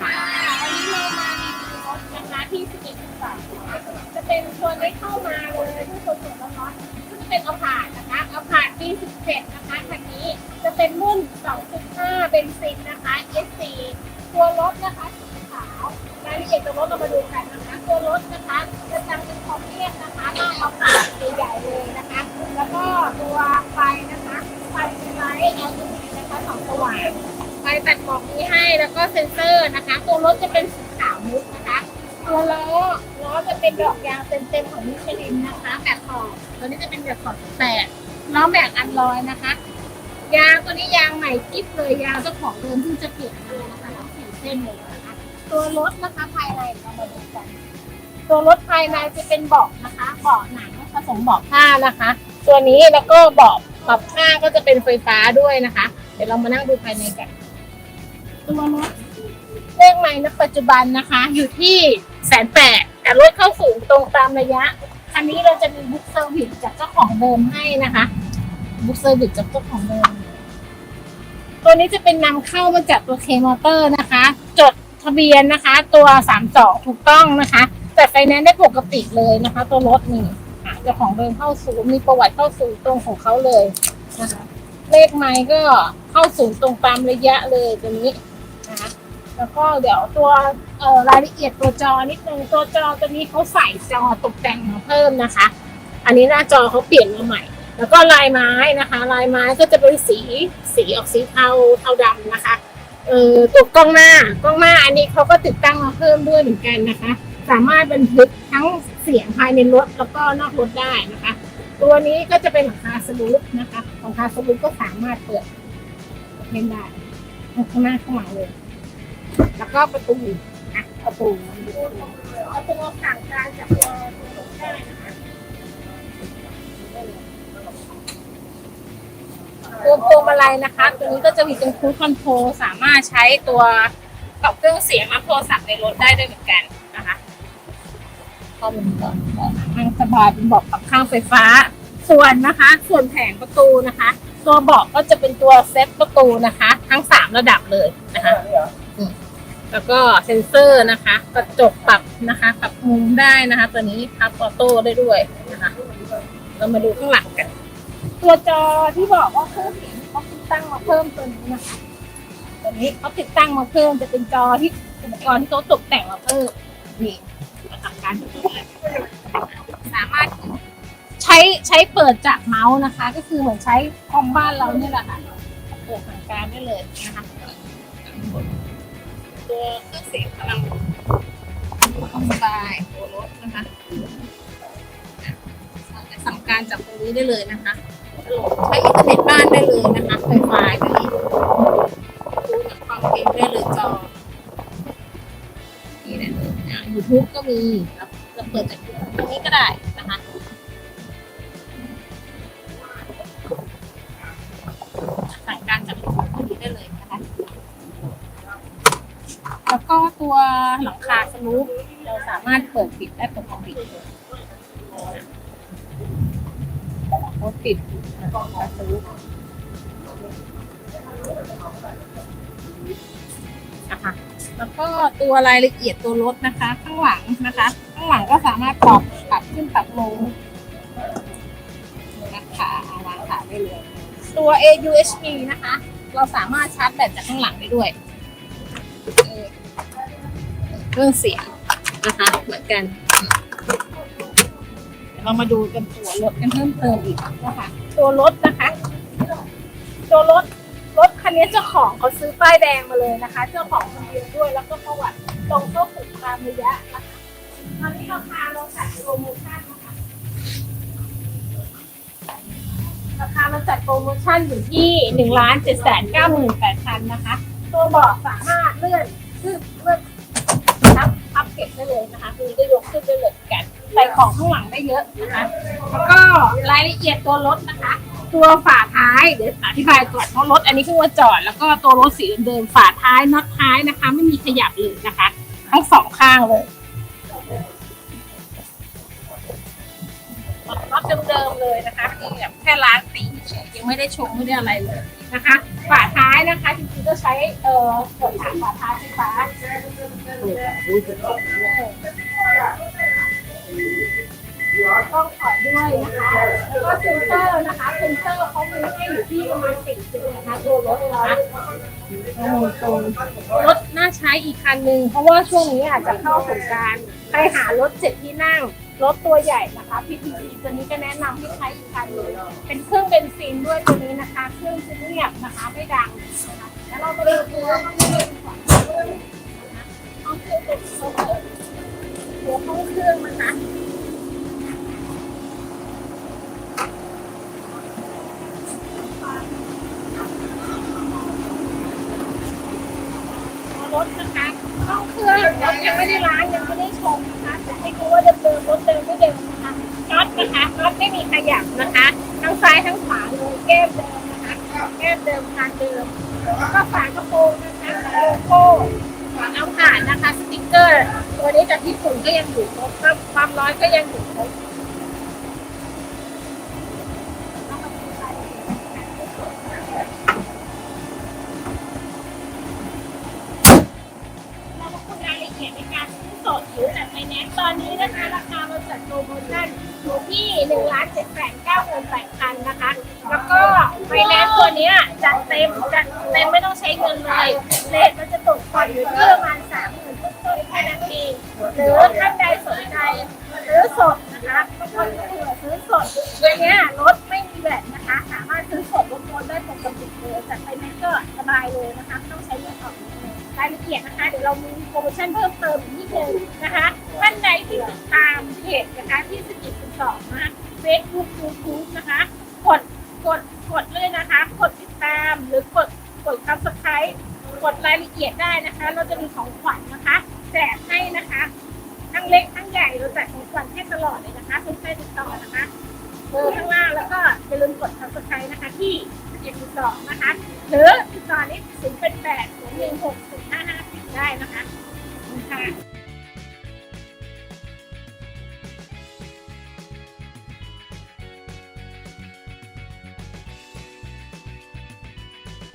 ค่ะวันนี้เรามารีวิวรถนะคะที่สกิลสามจะเป็นตัวนี้เข้ามาเลยที่สดๆร้อนๆซึ่งเป็นเอาผ่านนะคะเอาผ่านปี 17 นะคะคันนี้จะเป็นรุ่น 2.5 เบนซินนะคะ S4 ตัวรถนะคะสีขาวรายละเอียดตัวรถเรามาดูกันนะคะ ตัวรถนะคะจะจำเป็นคอมเพียนะคะหน้าเอาผ่านใหญ่ๆเลยนะคะ แล้วก็ตัวไฟนะคะไฟเป็นไลท์ LED นะคะสองสว่าง ฟตัดหมอกนี้ให้ แล้วก็เซ็นเซอร์นะคะ ตัวรถจะเป็นสีขาวมุกนะคะ ตัวล้อล้อจะเป็นดอกยางเต็มๆของมิชลินนะคะ แบบขอบตัวนี้จะเป็นแบบขอบแปดล้อแบกอันลอยนะคะ ยางตัวนี้ยางใหม่กิ๊บเลยยางเจ้าของเดิมเพิ่งจะเปลี่ยนมานะคะแล้วสี่ยนเส้นเลยนะคะ ตัวรถนะคะภายในเรามาดูกันตัวรถภายในจะเป็นเบาะนะคะ เบาะหนังผสมเบาะผ้านะคะ ตัวนี้แล้วก็เบาะปรับผ้าก็จะเป็นไฟฟ้าด้วยนะคะ เดี๋ยวเรามานั่งดูภายในกัน ตัวรถเลขไม้ณปัจจุบันนะคะ อยู่ที่แสนแปดแต่รถเข้าสูงตรงตามระยะอันนี้เราจะมีบุ๊กเซอร์วิสจากเจ้าของเดิมให้นะคะบุ๊กเซอร์วิสจากเจ้าของเดิม ตัวนี้จะเป็นนำเข้ามาจากตัวเคมอเตอร์นะคะ จดทะเบียนนะคะ ตัวสามสองถูกต้องนะคะแต่ไฟแนนซ์ได้ปกติเลยนะคะ ตัวรถนี่อะเจ้าของเดิมเข้าศูนย์มีประวัติเข้าศูนย์ตรงของเขาเลยนะคะเลขไม้ก็เข้าศูนย์ตรงตามระยะเลยตัวนี้ แล้วก็เดี๋ยวตัวรายละเอียดตัวจอนิดนึงตัวจอตัวนี้เขาใส่จอตกแต่งมาเพิ่มนะคะ อันนี้หน้าจอเขาเปลี่ยนมาใหม่ แล้วก็ลายไม้นะคะ ลายไม้ก็จะเป็นสีสีออกสีเทาเทาดำนะคะเออตัวกล้องหน้ากล้องหน้าอันนี้เขาก็ติดตั้งมาเพิ่มด้วยเหมือนกันนะคะ สามารถบันทึกทั้งเสียงภายในรถแล้วก็นอกรถได้นะคะ ตัวนี้ก็จะเป็นหลังคาสลูปนะคะหลังคาสลูปก็สามารถเปิดเล่นได้ข้างหน้าเข้ามาเลย แล้วก็ประตูอะประตูประตูสั่งการจากตัวรถได้นะคะตัวพวงมาลัยนะคะ ตัวนี้ก็จะมีเป็นคูดคอนโทรสามารถใช้ตัวปรับเครื่องเสียงรับโทรศัพท์ในรถได้ด้วยเหมือนกันนะคะข้อมูลก่อนนั่งสบายเป็นเบาะปรับข้างไฟฟ้า ส่วนนะคะ ส่วนแผงประตูนะคะ ตัวเบาะก็จะเป็นตัวเซ็ตประตูนะคะ ทั้งสามระดับเลยนะคะ แล้วก็เซ็นเซอร์นะคะ กระจกปรับนะคะปรับมุมได้นะคะ ตัวนี้พับออโต้ได้ด้วยนะคะ เรามาดูข้างหลังกัน ตัวจอที่บอกว่าเครื่องเสียงเขาติดตั้งมาเพิ่มตัวนี้นะคะตัวนี้เขาติดตั้งมาเพิ่มจะเป็นจอที่อุปกรณ์ที่เขาตกแต่งมาเพิ่มนี่มาทำการสามารถใช้ใช้เปิดจากเมาส์นะคะ ก็คือเหมือนใช้คอมบ้านเราเนี่ยแหละค่ะเปิดทางการได้เลยนะคะ ตัวเครื่องเสียงกำลังสบายตัวรถนะคะสั่งการจากตรงนี้ได้เลยนะคะใช้อินเทอร์เน็ตบ้านได้เลยนะคะไฟฟ้าได้เลยดูหนังฟังเพลงได้เลยจอนี่ได้เลยยูทูบก็มีแล้วจะเปิดจากตรงนี้ก็ได้ ก็ตัวหลังคาสลูปเราสามารถเปิดปิดได้ปกติรถปิดหลังคาสลูปนะคะแล้วก็ตัวรายละเอียดตัวรถนะคะ ข้างหลังนะคะ ข้างหลังก็สามารถปรับปรับขึ้นปรับลงนะคะวางขาได้เลย ตัว AUHP นะคะ เราสามารถชาร์จแบตจากข้างหลังได้ด้วย เครื่องเสียงนะคะ เหมือนกันเดี๋ยวเรามาดูกันตัวรถกันเพิ่มเติมอีกนะคะ ตัวรถนะคะ ตัวรถรถคันนี้เจ้าของเขาซื้อป้ายแดงมาเลยนะคะ เจ้าของคนเดียวด้วย แล้วก็ประวัติตรงเข้าถึงตามระยะนะคะตอนนี้ราคาเราจัดโปรโมชั่นนะคะราคาเราจัดโปรโมชั่นอยู่ที่หนึ่งล้านเจ็ดแสนเก้าหมื่นแปดพันนะคะ ตัวเบาะสามารถเลื่อน ขึ้นเมื่อพับพับเก็บได้เลยนะคะคือได้ยกขึ้นได้เลยกันใส่ของข้างหลังได้เยอะนะคะแล้วก็รายละเอียดตัวรถนะคะ ตัวฝาท้ายเดี๋ยวอธิบายก่อนเพราะรถอันนี้เพิ่งมาจอด แล้วก็ตัวรถสีเดิมๆฝาท้ายน็อตท้ายนะคะ ไม่มีขยับเลยนะคะ ทั้งสองข้างเลย เดิมๆเลยนะคะที่แบบแค่ล้างสีเฉยๆยังไม่ได้ชงไม่ได้อะไรเลยนะคะฝาท้ายนะคะจริงๆก็ใช้เอ่อเปิดถังฝาท้ายไฟฟ้าต้องถอดด้วยนะคะแล้วก็เซนเซอร์นะคะเซนเซอร์เขามีให้อยู่ที่ประมาณสิบจุดนะคะตัวรถนะคะตรงรถน่าใช้อีกคันหนึ่งเพราะว่าช่วงนี้อาจจะเข้าสงการใครหารถเจ็ดที่นั่ง รถตัวใหญ่นะคะ PTC ตัวนี้ก็แนะนำให้ใช้อีกคันเลย เป็นเครื่องเบนซินด้วยตัวนี้นะคะ เครื่องจะเงียบนะคะไม่ดังนะคะแล้วเราไปดูตัวห้องเครื่องก่อนนะคะห้องเครื่องเป็นตัวตัวห้องเครื่องนะคะ รถนะคะห้องเครื่องรถยังไม่ได้ล้างยังไม่ได้ชมนะคะแต่ให้ดูว่าเดิมๆรถเดิมไม่เดิมนะคะน็อตนะคะน็อตไม่มีขยับนะคะทั้งซ้ายทั้งขวาเลยแก้มเดิมนะคะแก้มเดิมทานเดิมแล้วก็ฝากระโปรงนะคะโลโก้ฝาเอาผ่านนะคะ สติ๊กเกอร์ ตัวนี้จากญี่ปุ่นก็ยังอยู่ครบครับความร้อนก็ยังอยู่ครบ ซื้อจัดไฟแนนซ์ตอนนี้นะคะ ราคาเราจัดโปรโมชั่นอยู่ที่หนึ่งล้านเจ็ดแสนเก้าหมื่นแปดพันนะคะ แล้วก็ไฟแนนซ์ตัวเนี้ยจัดเต็มจัดเต็มไม่ต้องใช้เงินเลยเลทมันจะตกผ่อนอยู่ที่ประมาณสามหมื่นต้นๆแค่นั้นเองหรือถ้า เลยรายละเอียดนะคะ เดี๋ยวเรามีโปรโมชั่นเพิ่มเติมอีกนิดนึงนะคะท่านใดที่ติดตามเพจนะคะที่สกิลสองนะเฟซบุ๊กยูทูบนะคะ กดกดกดเลยนะคะ กดติดตามหรือกดกดซับสไครต์กดรายละเอียดได้นะคะ เราจะมีของขวัญนะคะแจกให้นะคะทั้งเล็กทั้งใหญ่เราแจกของขวัญให้ตลอดเลยนะคะคุณใครติดต่อนะคะเบอร์ข้างล่างแล้วก็อย่าลืมกด subscribe นะคะที่12นะคะ หรือติดต่อนี้0 8 8 0 1 6 0 5 5 10ได้นะคะข